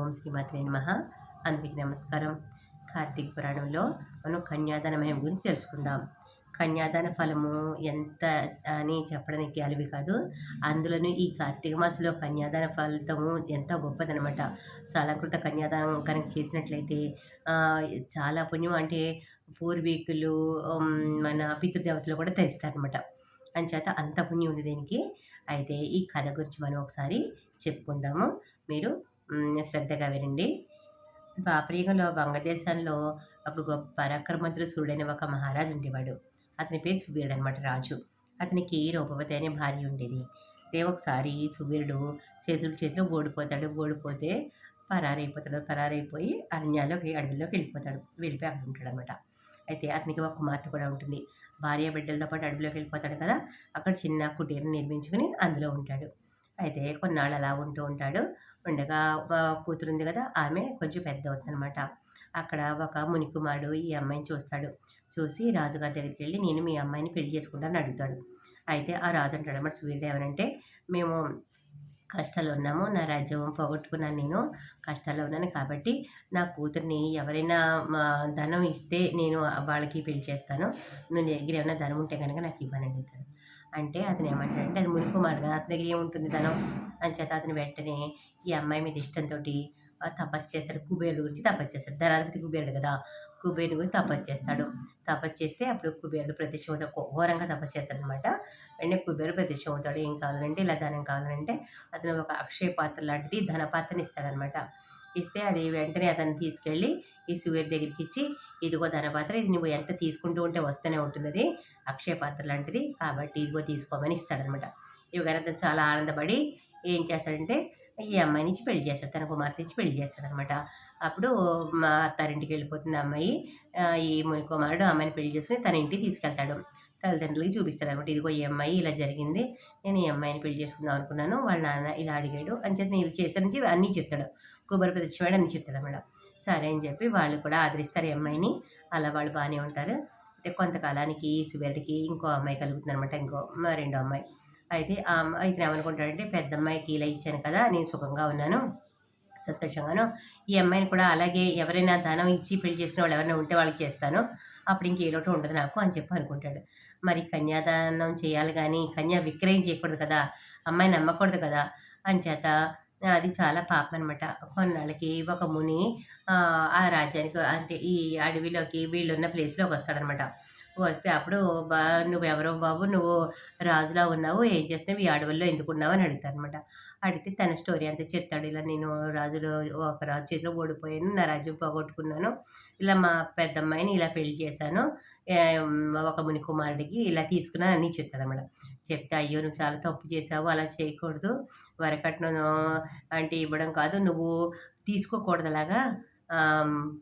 ఓం శ్రీమాత్రే నమ. అందరికీ నమస్కారం. కార్తీక పురాణంలో మనం కన్యాదాన మహిమ గురించి తెలుసుకుందాం. కన్యాదాన ఫలము ఎంత అని చెప్పడానికి గ్యాలవి కాదు. అందులోనూ ఈ కార్తీక మాసంలో కన్యాదాన ఫలితము ఎంత గొప్పదనమాట. సాలంకృత కన్యాదానం కనుక చేసినట్లయితే చాలా పుణ్యం అంటే పూర్వీకులు మన పితృదేవతలు కూడా తరిస్తారనమాట అంచేత అంత పుణ్యం ఉంది దీనికి. అయితే ఈ కథ గురించి మనం ఒకసారి చెప్పుకుందాము. మీరు శ్రద్ధగా వినండి. ద్వాపరయుగంలో వంగదేశంలో ఒక గొప్ప పరాక్రమంతుడు సూర్యుడైన ఒక మహారాజు ఉండేవాడు. అతని పేరు సువీరుడు అనమాట రాజు. అతనికి రూపవతి అనే భార్య ఉండేది. అయితే ఒకసారి సువీరుడు చేతులు చేతిలో ఓడిపోతాడు ఓడిపోతే పరారైపోతాడు. పరారైపోయి అరణ్యాల్లోకి అడవిలోకి వెళ్ళిపోతాడు. వెళ్ళిపోయి అక్కడ ఉంటాడు అనమాట అయితే అతనికి ఒక కుమార్తె కూడా ఉంటుంది. భార్య బిడ్డలతో పాటు అడవిలోకి వెళ్ళిపోతాడు కదా! అక్కడ చిన్న కుటీరం నిర్మించుకుని అందులో ఉంటాడు. అయితే కొన్నాళ్ళు అలా ఉంటూ ఉంటాడు. ఉండగా కూతురు ఉంది కదా ఆమె కొంచెం పెద్ద అవుతుందనమాట అక్కడ ఒక మునికుమారుడు ఈ అమ్మాయిని చూస్తాడు. చూసి రాజుగారి దగ్గరికి వెళ్ళి నేను మీ అమ్మాయిని పెళ్ళి చేసుకుంటానని అడుగుతాడు. అయితే ఆ రాజు అంటాడు అన్నమాట సూర్యుడు మేము కష్టాలు ఉన్నాము నా రాజ్యం పోగొట్టుకున్నాను నేను కష్టాల్లో ఉన్నాను కాబట్టి నా కూతుర్ని ఎవరైనా మా ధనం ఇస్తే నేను వాళ్ళకి పెళ్ళి చేస్తాను. నువ్వు దగ్గర ఏమైనా ధనం ఉంటే కనుక నాకు ఇవ్వనండి అంటే అతను ఏమంటాడంటే అది మునికుమారు కదా అతని దగ్గర ఏముంటుంది ధనం? అని చేత అతను వెంటనే ఈ అమ్మాయి మీద ఇష్టంతో తపస్సు చేస్తాడు. కుబేరుడు గురించి తపస్సు చేస్తాడు. ధనాధిపతి కుబేరుడు కదా కుబేరుడు గురించి తపస్సు చేస్తాడు. తపస్సు చేస్తే అప్పుడు కుబేరుడు ప్రత్యక్షమవుతాడు ఘోరంగా తపస్సు చేస్తాడు అనమాట వెంటనే కుబేరుడు ప్రత్యక్షమవుతాడు ఏం కావాలంటే ఇలా ధనం కావాలంటే అతను ఒక అక్షయ పాత్ర లాంటిది ధన పాత్రని ఇస్తాడనమాట. ఇస్తే అది వెంటనే అతను తీసుకెళ్ళి ఈ సూర్యుడి దగ్గరికి ఇచ్చి ఇదిగో ధన పాత్ర ఇది నువ్వు ఎంత తీసుకుంటూ ఉంటే వస్తూనే ఉంటుంది అది అక్షయ పాత్ర లాంటిది కాబట్టి ఇదిగో తీసుకోమని ఇస్తాడనమాట ఇవగానే అతను చాలా ఆనందపడి ఏం చేస్తాడంటే ఈ అమ్మాయి నుంచి పెళ్ళి చేస్తాడు తన కుమార్తె నుంచి పెళ్ళి చేస్తాడనమాట అప్పుడు మా అత్తారింటికి వెళ్ళిపోతుంది అమ్మాయి ఈ ముని కుమారుడు అమ్మాయిని పెళ్ళి చేసుకుని తన ఇంటికి తీసుకెళ్తాడు. తల్లిదండ్రులకి చూపిస్తాడు అనమాట ఇదిగో ఈ అమ్మాయి ఇలా జరిగింది నేను ఈ అమ్మాయిని పెళ్ళి చేసుకుందాం అనుకున్నాను వాళ్ళ నాన్న ఇలా అడిగాడు. అని చెప్పి నేను చేశానని నుంచి అన్నీ చెప్తాడు. కుబర ప్రతిష్ఠవాడు అన్నీ చెప్తాడు అనమాట. సరే అని చెప్పి వాళ్ళు కూడా ఆదరిస్తారు ఈ అమ్మాయిని. అలా వాళ్ళు బాగానే ఉంటారు. అయితే కొంతకాలానికి సుబేరుడికి ఇంకో అమ్మాయి కలుగుతుంది అనమాట ఇంకో మా రెండో అమ్మాయి. అయితే ఆ అమ్మాయి ఇతను ఏమనుకుంటాడంటే పెద్ద అమ్మాయికి ఇలా ఇచ్చాను కదా నేను సుఖంగా ఉన్నాను. సంతోషంగాను ఈ అమ్మాయిని కూడా అలాగే ఎవరైనా ధనం ఇచ్చి పెళ్ళి చేసుకునే వాళ్ళు ఎవరైనా ఉంటే వాళ్ళకి చేస్తాను. అప్పుడు ఇంకే లోటు ఉండదు నాకు అని చెప్పి అనుకుంటాడు. మరి కన్యాదానం చేయాలి కానీ కన్యా విక్రయం చేయకూడదు కదా? అమ్మాయిని నమ్మకూడదు కదా? అంచేత అది చాలా పాపం అనమాట కొన్నాళ్ళకి ఒక ముని ఆ, ఆ రాజ్యానికి అంటే ఈ అడవిలోకి వీళ్ళున్న ప్లేస్లోకి వస్తాడనమాట వస్తే అప్పుడు బా నువ్వు ఎవరో బాబు? నువ్వు రాజులా ఉన్నావు. ఏం చేసినావు ఈ అడవుల్లో ఎందుకు ఉన్నావు? అని అడుగుతాను అనమాట అడిగితే తన స్టోరీ అంతా చెప్తాడు. ఇలా నేను రాజులు ఒక రాజు చేతిలో ఓడిపోయాను. నా రాజ్యం పోగొట్టుకున్నాను. ఇలా మా పెద్దమ్మాయిని ఇలా పెళ్ళి చేశాను. ఒక ముని కుమారుడికి ఇలా తీసుకున్నాను అని చెప్తాడనమాట. చెప్తే అయ్యో నువ్వు చాలా తప్పు చేసావు అలా చేయకూడదు. వరకట్నం అంటే ఇవ్వడం కాదు. నువ్వు తీసుకోకూడదు అలాగా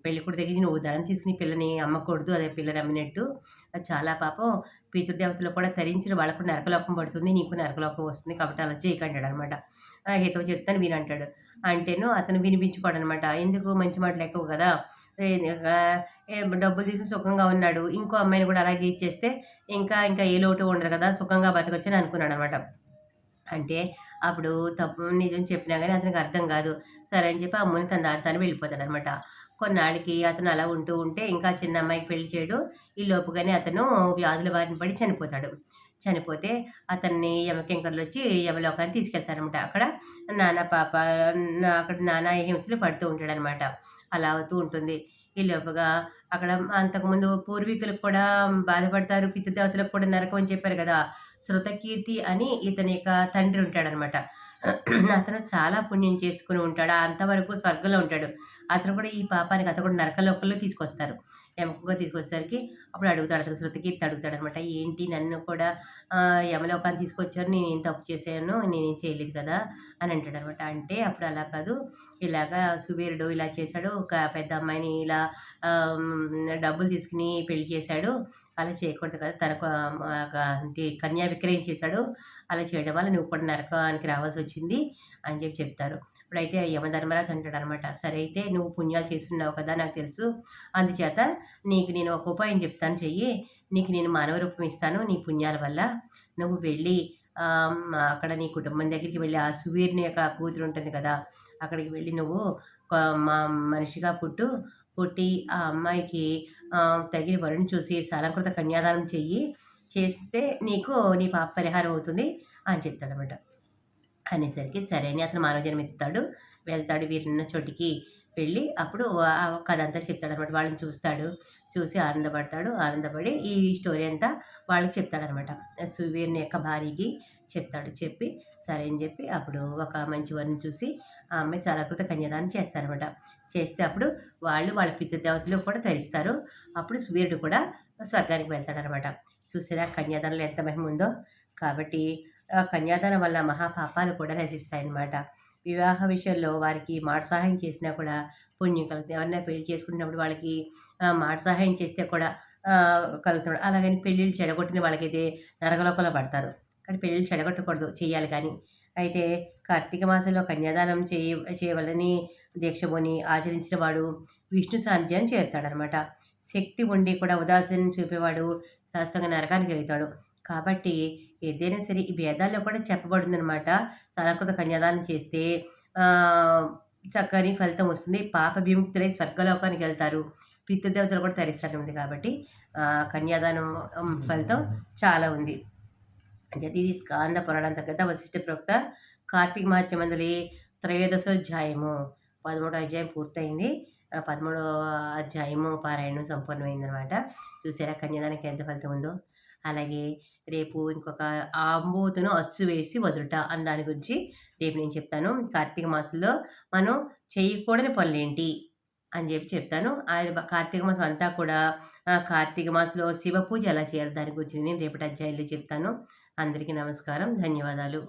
పెళ్ళికొడు దగ్గర నువ్వు ధనం తీసుకుని పిల్లని అమ్మకూడదు అదే పిల్లని అమ్మినట్టు. అది చాలా పాపం. పితృదేవతలు కూడా తరించిన వాళ్ళకు నరకలోకం పడుతుంది నీకు నరకలోకం వస్తుంది కాబట్టి అలా చేయకంటాడు అనమాట హితవు చెప్తాను వినంటాడు అంటేను అతను వినిపించుకోడు అనమాట ఎందుకు? మంచి మాటలు ఎక్కువ కదా. డబ్బులు తీసి సుఖంగా ఉన్నాడు. ఇంకో అమ్మాయిని కూడా అలాగే ఇచ్చేస్తే ఇంకా ఇంకా ఏ లోటు ఉండదు కదా. సుఖంగా బతకొచ్చని అనుకున్నాడు అనమాట అంటే అప్పుడు తప్పు నిజం చెప్పినా కానీ అతనికి అర్థం కాదు. సరే అని చెప్పి అమ్ముని తన దారి తను వెళ్ళిపోతాడు అనమాట కొన్నాళ్ళకి అతను అలా ఉంటూ ఉంటే ఇంకా చిన్న అమ్మాయికి పెళ్ళి చేయడు. ఈ లోపుగానే అతను వ్యాధుల బారిన పడి చనిపోతాడు. చనిపోతే అతన్ని యమకింకర్లు వచ్చి యమలోకాన్ని తీసుకెళ్తారనమాట. అక్కడ నానా పాప అక్కడ నానా హింసలు పడుతూ ఉంటాడు అనమాట అలా అవుతూ ఉంటుంది. ఈ లోపగా అక్కడ అంతకుముందు పూర్వీకులకు కూడా బాధపడతారు పితృదేవతలకు కూడా నరకం అని చెప్పారు కదా! శృతకీర్తి అని ఇతని యొక్క తండ్రి ఉంటాడనమాట. అతను చాలా పుణ్యం చేసుకుని ఉంటాడు. అంతవరకు స్వర్గంలో ఉంటాడు. అతను కూడా ఈ పాపానికి అతను కూడా నరకలోకంలో తీసుకొస్తారు. ఎముకగా తీసుకొచ్చేసరికి అప్పుడు అడుగుతాడు అతను శృతకీర్తి అడుగుతాడు అనమాట ఏంటి నన్ను కూడా యమలోకాన్ని తీసుకొచ్చారు నేను ఏం తప్పు చేశాను నేనేం చేయలేదు కదా? అని అంటాడు అనమాట అంటే అప్పుడు అలా కాదు. ఇలాగా సుబీరుడు ఇలా చేశాడు ఒక పెద్ద అమ్మాయిని ఇలా డబ్బులు తీసుకుని పెళ్ళి చేశాడు. అలా చేయకూడదు కదా తనకు అంటే కన్యా విక్రయం చేశాడు. అలా చేయడం వల్ల నువ్వు కూడా నరకానికి రావాల్సి వచ్చింది అని చెప్పి చెప్తారు. ఇప్పుడైతే యమధర్మరాజు అంటాడు అనమాట సరే అయితే నువ్వు పుణ్యాలు చేస్తున్నావు కదా నాకు తెలుసు అందుచేత నీకు నేను ఒక ఉపాయం చెప్తాను చెయ్యి నీకు నేను మానవ రూపం ఇస్తాను నీ పుణ్యాల వల్ల నువ్వు వెళ్ళి అక్కడ నీ కుటుంబం దగ్గరికి వెళ్ళి ఆ సువీరుని యొక్క కూతురు ఉంటుంది కదా! అక్కడికి వెళ్ళి నువ్వు మా మనిషిగా పుట్టు. పుట్టి ఆ అమ్మాయికి తగిన వరుణ్ చూసి సాలంకృత కన్యాదానం చెయ్యి. చేస్తే నీకు నీ పాప పరిహారం అవుతుంది అని చెప్తాడనమాట. అనేసరికి సరే అని అతను మానవ జన్మ వెళ్తాడు వీరున్న చోటికి వెళ్ళి అప్పుడు కథ అంతా చెప్తాడనమాట. వాళ్ళని చూస్తాడు. చూసి ఆనందపడతాడు. ఆనందపడి ఈ స్టోరీ అంతా వాళ్ళకి చెప్తాడనమాట. సువీర్ని యొక్క భార్యకి చెప్తాడు. చెప్పి సరే అని చెప్పి అప్పుడు ఒక మంచి వారిని చూసి ఆ అమ్మాయి సలకృత కన్యాదానం చేస్తారనమాట. చేస్తే అప్పుడు వాళ్ళు వాళ్ళ పితృదేవతలు కూడా ధరిస్తారు అప్పుడు సువీరుడు కూడా స్వర్గానికి వెళ్తాడనమాట. చూసారా కన్యాదానంలో ఎంత మహిమ ఉందో. కాబట్టి కన్యాదానం వల్ల మహాపాపాలు కూడా నశిస్తాయన్నమాట. వివాహ విషయంలో వారికి మాట సహాయం చేసినా కూడా పుణ్యం కలుగుతుంది. ఎవరైనా పెళ్ళి చేసుకున్నప్పుడు వాళ్ళకి మాట సహాయం చేస్తే కూడా కలుగుతున్నాడు అలాగని పెళ్ళిళ్ళు చెడగొట్టిన వాళ్ళకైతే నరకలోకంలో పడతారు. కానీ పెళ్ళిళ్ళు చెడగొట్టకూడదు. చేయాలి కానీ. అయితే కార్తీక మాసంలో కన్యాదానం చేయ చేయవలని దీక్షబూని ఆచరించిన వాడు విష్ణు సాన్నిధ్యాన్ని చేరుతాడనమాట. శక్తి ఉండి కూడా ఉదాసీనం చూపేవాడు శాస్త్రంగా నరకానికి వెళ్తాడు. కాబట్టి ఏదైనా సరే ఈ వేదాల్లో కూడా చెప్పబడిందనమాట. సాలకృత కన్యాదానం చేస్తే చక్కని ఫలితం వస్తుంది. పాప విముక్తులై స్వర్గలోకానికి వెళ్తారు. పితృదేవతలు కూడా తరిస్తారన్నది కాబట్టి కన్యాదానం ఫలితం చాలా ఉంది. ఇది స్కాంద పురాణాంతర్గత వశిష్ఠ ప్రోక్త కార్తీక మాసమందలి త్రయోదశోధ్యాయము. 13 అధ్యాయం పూర్తయింది. పదమూడవ అధ్యాయము పారాయణం సంపూర్ణమైందనమాట. చూసారా కన్యాదానికి ఎంత ఫలితం ఉందో. అలాగే రేపు ఇంకొక ఆంబోతును అచ్చు వేసి వదులుట అని దాని గురించి రేపు నేను చెప్తాను. కార్తీక మాసంలో మనం చేయకూడని పనులేంటి అని చెప్పి చెప్తాను. కార్తీక మాసం అంతా కూడా కార్తీక మాసంలో శివ పూజ ఎలా చేయాలి దాని గురించి నేను రేపటి అధ్యాయంలో చెప్తాను. అందరికీ నమస్కారం. ధన్యవాదాలు.